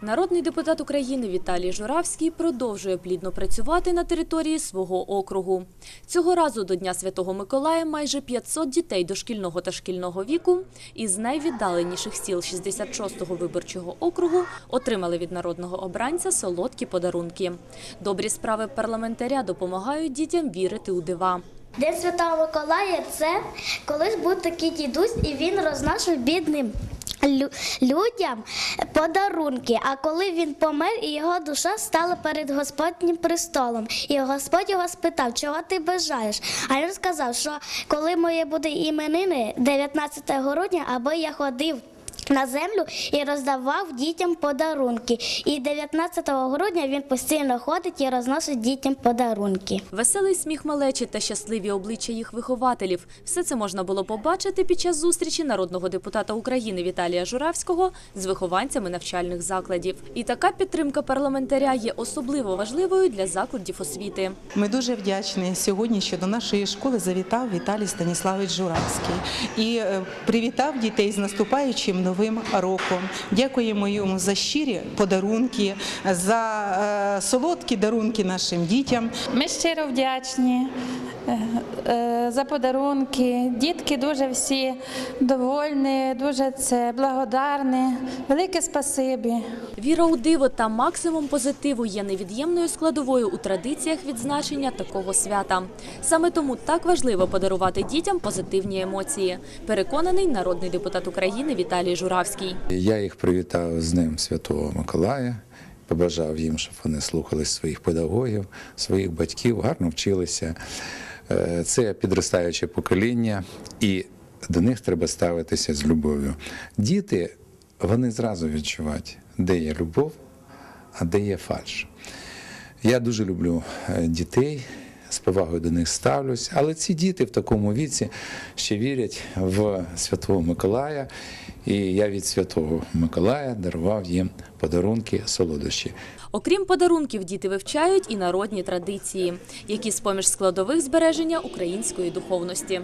Народний депутат України Віталій Журавський продовжує плідно працювати на території свого округу. Цього разу до Дня Святого Миколая майже 500 дітей дошкільного та шкільного віку із найвіддаленіших сіл 66-го виборчого округу отримали від народного обранця солодкі подарунки. Добрі справи парламентаря допомагають дітям вірити у дива. День Святого Миколая це колись був такий дідусь, і він розносив бідним людям подарунки. А коли він помер, і його душа стала перед Господнім престолом, і Господь його спитав, чого ти бажаєш? А він сказав, що коли моє буде іменини 19 грудня, аби я ходив. На землю і роздавав дітям подарунки. І 19 грудня він постійно ходить і розносить дітям подарунки. Веселий сміх малечі та щасливі обличчя їх вихователів – все це можна було побачити під час зустрічі народного депутата України Віталія Журавського з вихованцями навчальних закладів. І така підтримка парламентаря є особливо важливою для закладів освіти. Ми дуже вдячні сьогодні, що до нашої школи завітав Віталій Станіславович Журавський і е, привітав дітей з наступаючим новим роком. Дякуємо йому за щирі подарунки, за е, солодкі дарунки нашим дітям. Ми щиро вдячні за подарунки. Дітки дуже всі довольні, дуже це благодарні. Велике спасибі. Віра у диво та максимум позитиву є невід'ємною складовою у традиціях відзначення такого свята. Саме тому так важливо подарувати дітям позитивні емоції. Переконаний народний депутат України Віталій Журавський. Я їх привітав з Днем Святого Миколая, побажав їм, щоб вони слухались своїх педагогів, своїх батьків, гарно вчилися. Е, Це підростаюче покоління, і до них треба ставитися з любов'ю. Діти вони зразу відчувають, де є любов, а де є фальш. Я дуже люблю е, дітей, з повагою до них ставлюсь, але ці діти в такому віці ще вірять в Святого Миколая. І я від Святого Миколая дарував їм подарунки солодощі. Окрім подарунків, діти вивчають і народні традиції, які з поміж складових збереження української духовності.